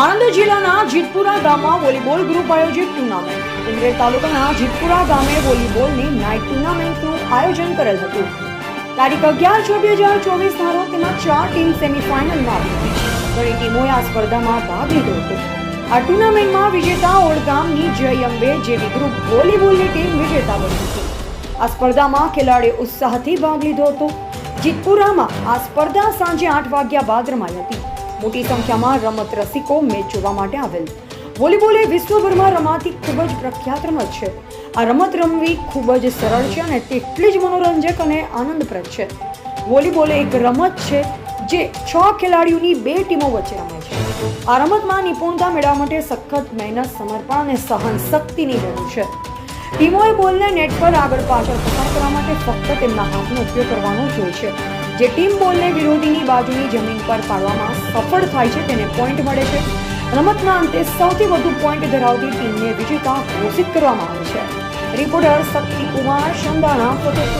આણંદ જિલ્લાના જીતપુરા ગામમાં volleyball group આયોજિત ટુર્નામેન્ટ. ઉમરેડ તાલુકાના જીતપુરા ગામે વોલીબોલની નાઇટ ટુર્નામેન્ટનું આયોજન કરેલ હતું. તારીખ અગિયાર છ બે હજાર ચોવીસના રોજ તેમાં ચાર ટીમ સેમીફાઇનલમાં આવી. હતી ઘણી ટીમોએ આ સ્પર્ધામાં ભાગ લીધો હતો. આ ટુર્નામેન્ટમાં વિજેતા ઓળગામની જય અંબે જેવી ગ્રુપ વોલીબોલની ટીમ વિજેતા બની હતી. આ સ્પર્ધામાં ખેલાડીઓ ઉત્સાહથી ભાગ લીધો હતો. જીતપુરામાં આ સ્પર્ધા સાંજે આઠ વાગ્યા બાદ રમાઈ હતી. મોટી સંખ્યામાં રમત રસિકો મેચ જોવા માટે આવેલ. વોલીબોલ એ વિશ્વભરમાં રમાતી ખૂબ જ પ્રખ્યાત રમત છે. આ રમત રમવી ખૂબ જ સરળ છે અને તેટલી જ મનોરંજક અને આનંદપ્રદ છે. વોલીબોલ એક રમત છે જે છ ખેલાડીઓની બે ટીમો વચ્ચે રમે છે. આ રમતમાં નિપુણતા મેળવવા માટે સખત મહેનત, સમર્પણ અને સહન શક્તિની જરૂર છે. ટીમોએ બોલને નેટ પર આગળ પાછળ પસાર કરવા માટે ફક્ત તેમના હાથનો ઉપયોગ કરવાનો જોઈ છે. જે ટીમ બોલને વિરોધીની બાજુની જમીન પર પાડવામાં સફળ થાય છે, તેને પોઈન્ટ મળે છે. રમતના અંતે સૌથી વધુ પોઈન્ટ ધરાવતી ટીમને વિજેતા ઘોષિત કરવામાં આવે છે. રિપોર્ટર શક્તિ કુમાર ફતેપુર